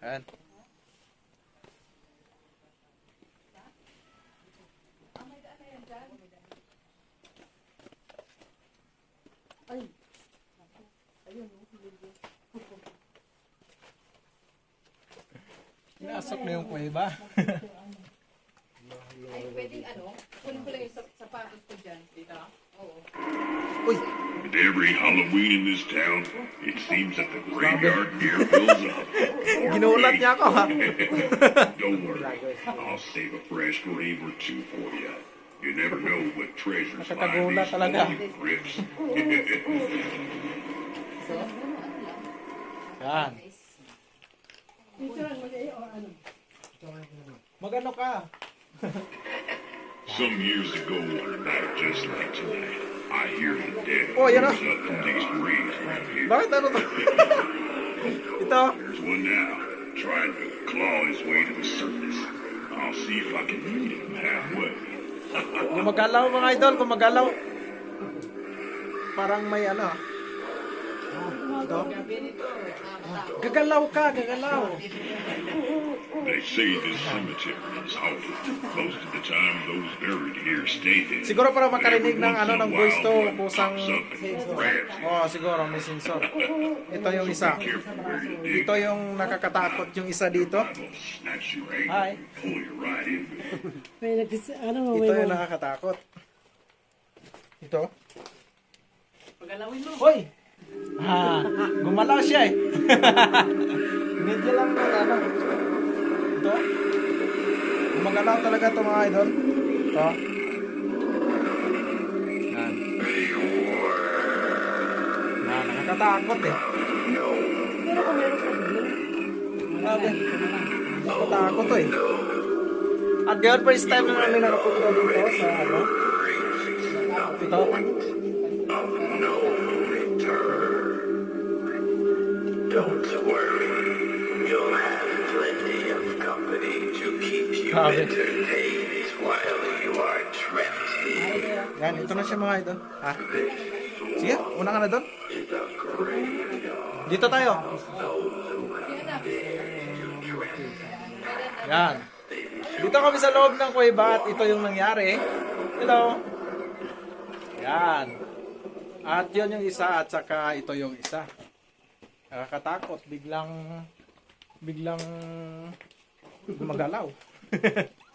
Ayan. Pinasok na yung kuweba. Ay, every Halloween in this town, it seems that the graveyard gear fills up. Ginulat niya ako ha. Don't worry, I'll save a fresh grave or two for you. You never know what treasures lie in these lonely crypts. Yan. Magano ka? Some years ago, on a night just like tonight, Oh, yan here. Bakit ano to? Ito. There's one now, trying to claw his way to the surface. I'll see if I can meet him halfway. Gumagalaw mga idol, gumagalaw. Parang may ano. Ito. Gagalaw ka, gagalaw. They say this cemetery is haunted. Most of the time, those buried here stay. Siguro para makarinig ng ano ng voice to, you. Oh, siguro may sensor. Ito yung isa. Ito yung nakakatakot yung isa dito. Hi. Ito yung nakakatakot. Ito. Pagalawin mo. Hoy! Ha, gumalaw siya eh. Medyo lang ng ano. Ito. Gumagalaw talaga ito mga idol. Ito. Yan. Yan, nakakatakot eh. Grabe. Nakakatakot to eh. At yun, first time na namin nakapunta dito sa ano. Ito. Don't worry, you'll have plenty of company to keep you Grabe. entertained while you are trapped here. Yan, ito na siya mga idol. Ha? Sige, una ka na doon. Dito tayo. Yan. Dito kami sa loob ng kuweba at ito yung nangyari. Hello. Yan. At yun yung isa at saka ito yung isa. Nakakatakot. Biglang biglang gumagalaw.